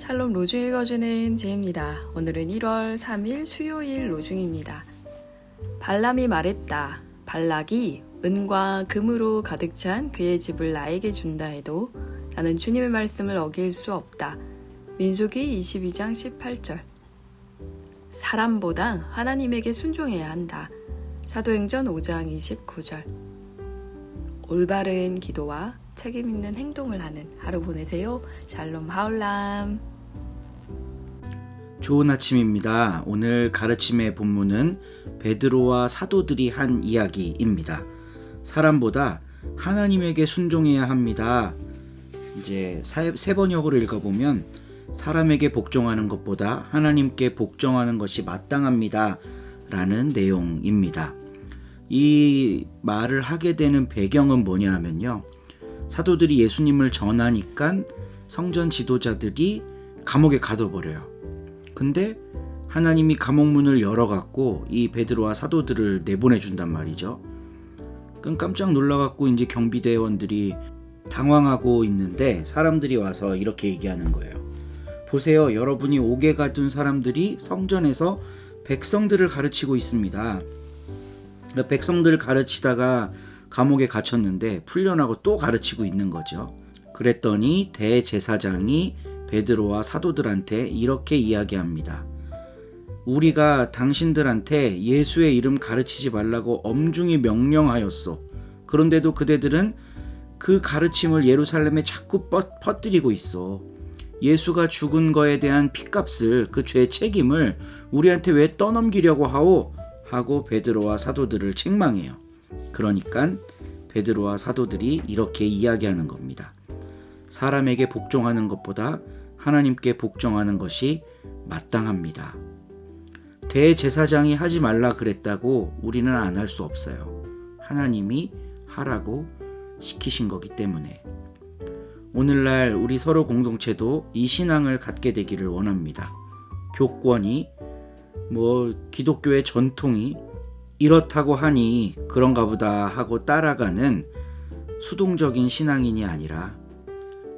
샬롬 로중 읽어주는 제입니다. 오늘은 1월 3일 수요일 로중입니다. 발람이 말했다. 발락이 은과 금으로 가득 찬 그의 집을 나에게 준다 해도 나는 주님의 말씀을 어길 수 없다. 민수기 22장 18절. 사람보다 하나님에게 순종해야 한다. 사도행전 5장 29절. 올바른 기도와 책임 있는 행동을 하는 하루 보내세요. 샬롬 하울람. 좋은 아침입니다. 오늘 가르침의 본문은 베드로와 사도들이 한 이야기입니다. 사람보다 하나님에게 순종해야 합니다. 이제 사- 세 번역으로 읽어보면 사람에게 복종하는 것보다 하나님께 복종하는 것이 마땅합니다. 라는 내용입니다. 이 말을 하게 되는 배경은 뭐냐 하면요. 사도들이 예수님을 전하니까 성전 지도자들이 감옥에 가둬버려요. 근데 하나님이 감옥 문을 열어갖고 이 베드로와 사도들을 내보내 준단 말이죠. 그럼 깜짝 놀라갖고 이제 경비대원들이 당황하고 있는데 사람들이 와서 이렇게 얘기하는 거예요. 보세요, 여러분이 옥에 가둔 사람들이 성전에서 백성들을 가르치고 있습니다. 그러니까 백성들을 가르치다가 감옥에 갇혔는데 풀려나고 또 가르치고 있는 거죠. 그랬더니 대제사장이 베드로와 사도들한테 이렇게 이야기합니다. 우리가 당신들한테 예수의 이름 가르치지 말라고 엄중히 명령하였소. 그런데도 그대들은 그 가르침을 예루살렘에 자꾸 뻗- 퍼뜨리고 있어. 예수가 죽은 거에 대한 핏값을 그 죄 책임을 우리한테 왜 떠넘기려고 하오? 하고 베드로와 사도들을 책망해요. 그러니까 베드로와 사도들이 이렇게 이야기하는 겁니다. 사람에게 복종하는 것보다 하나님께 복종하는 것이 마땅합니다. 대제사장이 하지 말라 그랬다고 우리는 안 할 수 없어요. 하나님이 하라고 시키신 거기 때문에. 오늘날 우리 서로 공동체도 이 신앙을 갖게 되기를 원합니다. 교권이 뭐 기독교의 전통이 이렇다고 하니 그런가 보다 하고 따라가는 수동적인 신앙인이 아니라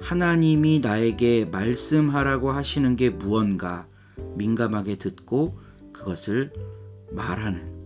하나님이 나에게 말씀하라고 하시는 게 무언가 민감하게 듣고 그것을 말하는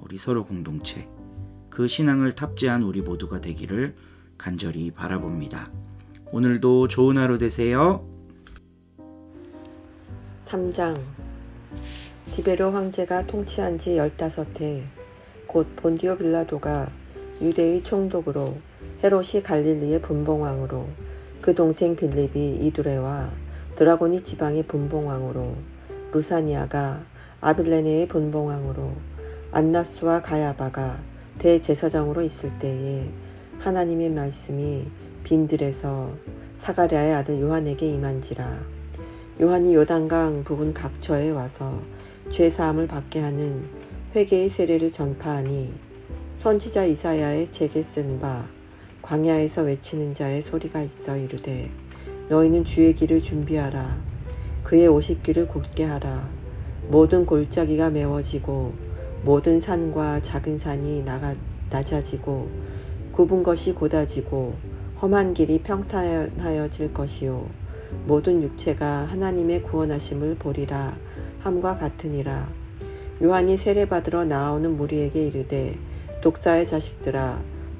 우리 서로 공동체 그 신앙을 탑재한 우리 모두가 되기를 간절히 바라봅니다. 오늘도 좋은 하루 되세요. 3장 디베로 황제가 통치한 지 15해 곧 본디오 빌라도가 유대의 총독으로 헤롯이 갈릴리의 분봉왕으로 그 동생 빌립이 이두레와 드라고니 지방의 분봉왕으로 루사니아가 아빌레네의 분봉왕으로 안나스와 가야바가 대제사장으로 있을 때에 하나님의 말씀이 빈들에서 사가랴의 아들 요한에게 임한지라. 요한이 요단강 부근 각처에 와서 죄 사함을 받게 하는 회개의 세례를 전파하니 선지자 이사야의 책에 쓴바 광야에서 외치는 자의 소리가 있어 이르되 너희는 주의 길을 준비하라. 그의 오실 길을 곧게 하라. 모든 골짜기가 메워지고 모든 산과 작은 산이 나가 낮아지고 굽은 것이 곧아지고 험한 길이 평탄하여질 것이요. 모든 육체가 하나님의 구원하심을 보리라. 함과 같으니라. 요한이 세례받으러 나오는 무리에게 이르되 독사의 자식들아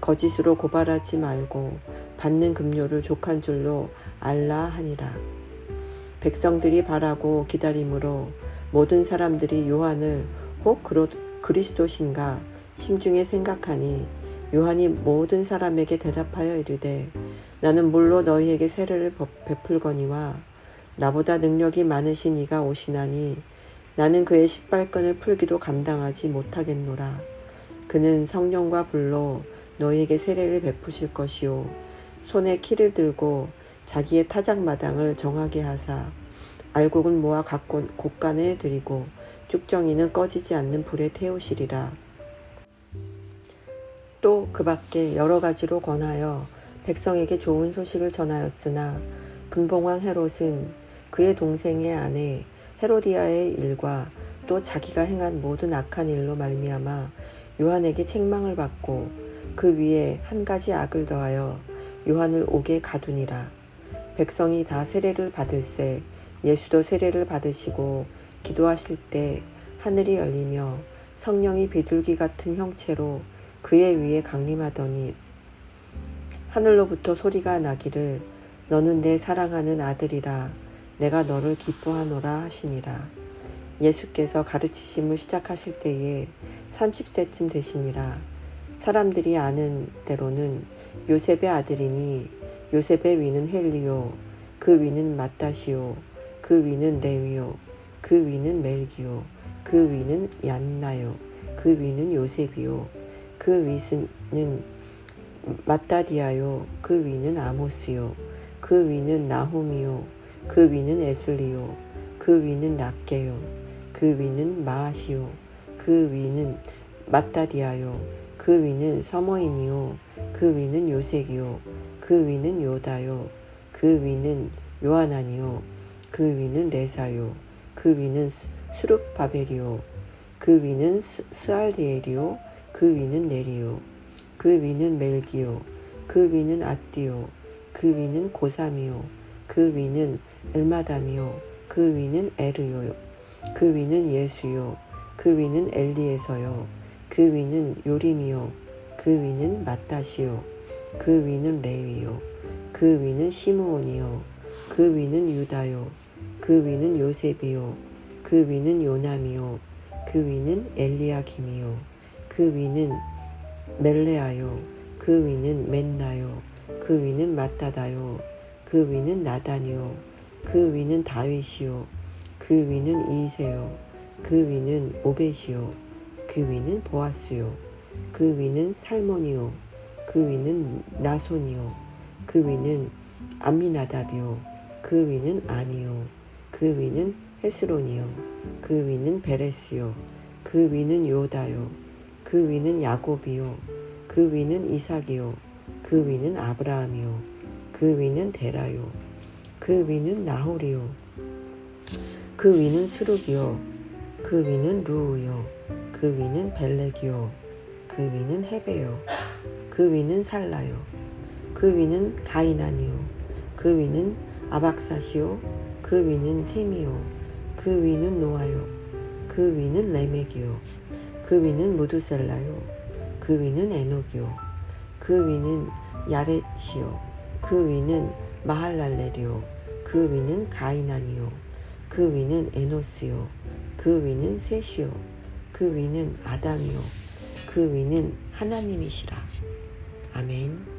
거짓으로 고발하지 말고 받는 급료를 족한 줄로 알라 하니라 백성들이 바라고 기다림으로 모든 사람들이 요한을 혹 그리스도신가 심중에 생각하니 요한이 모든 사람에게 대답하여 이르되 나는 물로 너희에게 세례를 버- 베풀거니와 나보다 능력이 많으신 이가 오시나니 나는 그의 신발끈을 풀기도 감당하지 못하겠노라. 그는 성령과 불로 너희에게 세례를 베푸실 것이요 손에 키를 들고 자기의 타작 마당을 정하게 하사 알곡은 모아 각 곳- 곳간에 들이고 쭉정이는 꺼지지 않는 불에 태우시리라. 또 그 밖에 여러 가지로 권하여 백성에게 좋은 소식을 전하였으나 분봉왕 헤롯은 그의 동생의 아내 헤로디아의 일과 또 자기가 행한 모든 악한 일로 말미암아 요한에게 책망을 받고 그 위에 한 가지 악을 더하여 요한을 옥에 가두니라. 백성이 다 세례를 받을새 예수도 세례를 받으시고 기도하실 때 하늘이 열리며 성령이 비둘기 같은 형체로 그의 위에 강림하더니 하늘로부터 소리가 나기를 너는 내 사랑하는 아들이라 내가 너를 기뻐하노라 하시니라 예수께서 가르치심을 시작하실 때에 30세쯤 되시니라 사람들이 아는 대로는 요셉의 아들이니 요셉의 위는 헬리오 그 위는 마따시오 그 위는 레위오 그 위는 멜기오 그 위는 얀나요 그 위는 요셉이요 그 위는 마따디아요 그 위는 아모스요 그 위는 나홈이요 그 위는 에슬리요 그 위는 낫게요 그 위는 마아시요 그 위는 마따디아요 그 위는 서머인이요 그 위는 요색이요 그 위는 요다요 그 위는 요하나니요 그 위는 레사요 그 위는 스- 수룹바벨이요 그 위는 스- 스알디엘이요 그 위는 네리요 그 위는 멜기요 그 위는 아띠요 그 위는 고삼이요 그 위는 엘마담이요 그 위는 에르요 그 위는 예수요 그 위는 엘리에서요 그 위는 요림이요 그 위는 마따시요 그 위는 레위요 그 위는 시므온이요 그 위는 유다요 그 위는 요셉이요 그 위는 요남이요 그 위는 엘리야김이요 그 위는 멜레아요 그 위는 맨나요 그 위는 마따다요 그 위는 나단이요 그 위는 다윗이요 그 위는 이세요 그 위는 오벳이요 그 위는 보아스요 그 위는 살몬이요 그 위는 나손이요 그 위는 암미나답이요 그 위는 아니요 그 위는 헤스론이요 그 위는 베레스요 그 위는 요다요 그 위는 야곱이요 그 위는 이삭이요 그 위는 아브라함이요 그 위는 데라요 그 위는 나홀이요 그 위는 수룩이요 그 위는 루우요 그 위는 벨렉이요 그 위는 헤베요 그 위는 살라요 그 위는 가이난이요 그 위는 아박사시요 그 위는 셈이요 그 위는 노아요 그 위는 레멕이요 그 위는 무두셀라요 그 위는 에녹이요 그 위는 야렛이요 그 위는 마할랄렐이요 그 위는 가이난이요 그 위는 에노스요 그 위는 셋이요. 그 위는 아담이요. 그 위는 하나님이시라. 아멘